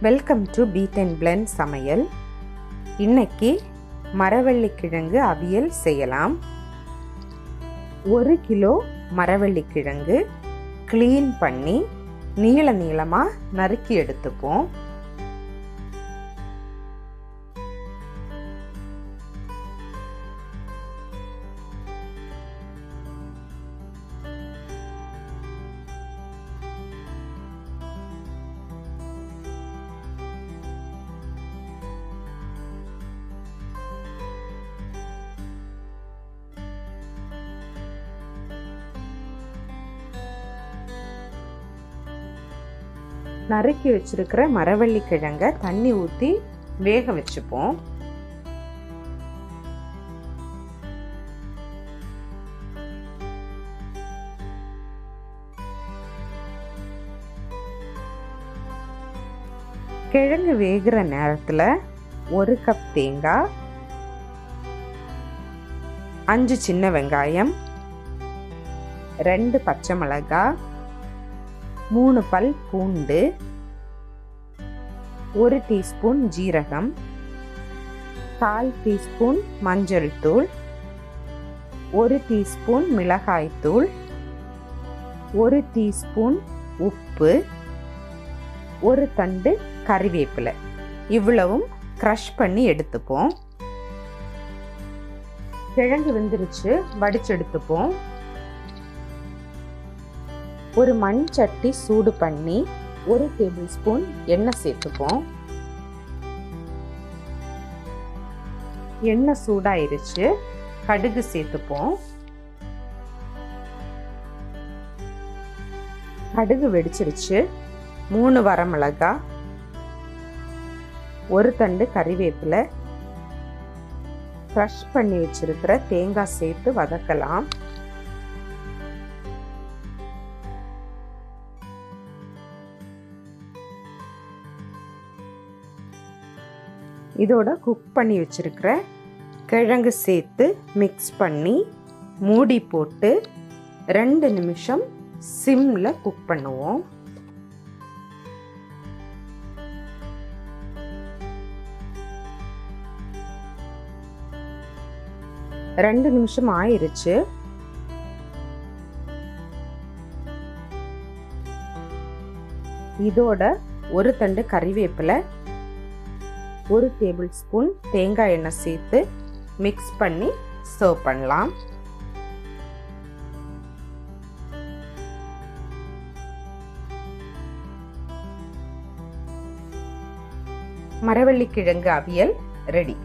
Welcome to Beat and Blend சமையல். இன்னைக்கு மரவள்ளிக்கிழங்கு அவியல் செய்யலாம். ஒரு கிலோ மரவள்ளிக்கிழங்கு க்ளீன் பண்ணி நீள நீளமாக நறுக்கி எடுத்துப்போம். நறுக்கி வச்சிருக்கிற மரவள்ளி கிழங்க தண்ணி ஊற்றி வேக வச்சுப்போம். கிழங்கு வேகிற நேரத்தில் ஒரு கப் தேங்காய் அஞ்சு சின்ன வெங்காயம் ரெண்டு பச்சை மிளகாய் மூணு பல் பூண்டு ஒரு டீஸ்பூன் ஜீரகம் கால் டீஸ்பூன் மஞ்சள் தூள் ஒரு டீஸ்பூன் மிளகாய் தூள் ஒரு டீஸ்பூன் உப்பு ஒரு தண்டு கறிவேப்பிலை. இவ்வளவும் க்ரஷ் பண்ணி எடுத்துப்போம். கிழங்கு வெந்துருச்சு வடிச்செடுத்துப்போம் ஒரு மண் சட்டி சூடு பண்ணி ஒரு டேபிள் ஸ்பூன் எண்ணெய் சேர்த்துப்போம். எண்ணெய் சூடாயிருச்சு. கடுகு சேர்த்துப்போம். கடுகு வெடிச்சிருச்சு. மூணு வரமிளகா. ஒரு தண்டு கறிவேப்பிலை. க்ரஷ் பண்ணி வச்சிருக்கிற தேங்காய் சேர்த்து வதக்கலாம். இதோட குக் பண்ணி வச்சுருக்கிற கிழங்கு சேர்த்து மிக்ஸ் பண்ணி மூடி போட்டு ரெண்டு நிமிஷம் சிம்மில் குக் பண்ணுவோம். ரெண்டு நிமிஷம் ஆயிருச்சு. இதோட ஒரு தண்டு கறிவேப்பிலை ஒரு டேபிள் ஸ்பூன் தேங்காய் எண்ணெய் சேர்த்து மிக்ஸ் பண்ணி சர்வ் பண்ணலாம். மரவள்ளிக்கிழங்கு அவியல் ரெடி